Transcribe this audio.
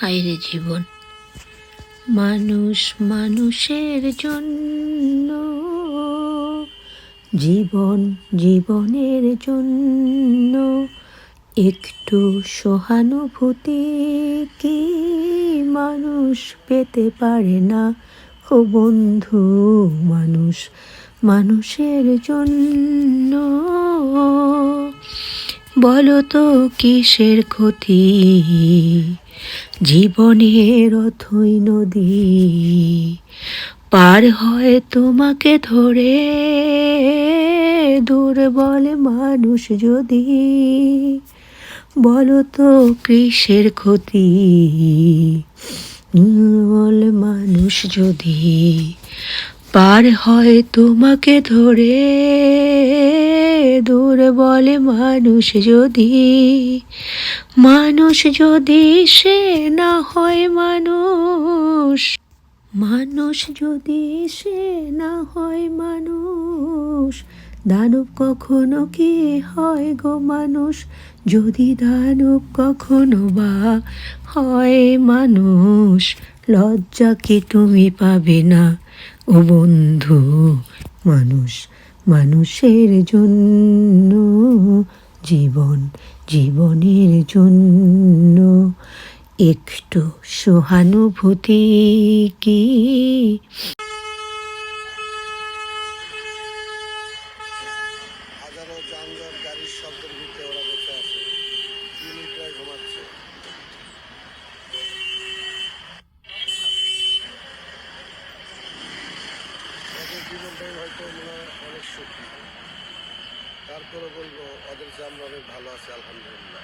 হায়রে জীবন। মানুষ মানুষের জন্য, জীবন জীবনের জন্য একটু সহানুভূতি কি মানুষ পেতে পারে না? ও বন্ধু, মানুষ মানুষের জন্য বলো তো কিসের ক্ষতি? জীবনের অথই নদী পার হয় তোমাকে ধরে। দুর্বল মানুষ যদি বলো তো কৃষের ক্ষতি? দুর্বল মানুষ যদি পার হয় তোমাকে ধরে দূর বলে মানুষ যদি মানুষ যদি সে না হয় মানুষ মানুষ যদি সে না হয় মানুষ দানব কখনো কি হয় গো মানুষ? যদি দানব কখনো বা হয় মানুষ, লজ্জা কি তুমি পাবে না? ও বন্ধু মানুষ, মানুষের জন্য জীবন, জীবনের জন্য একটু সহানুভূতি কি? জীবনটাই হয়তো মনে অনেক সুখী। তারপরে বলব ওদের যে আমরা অনেক ভালো আছি আলহামদুলিল্লাহ।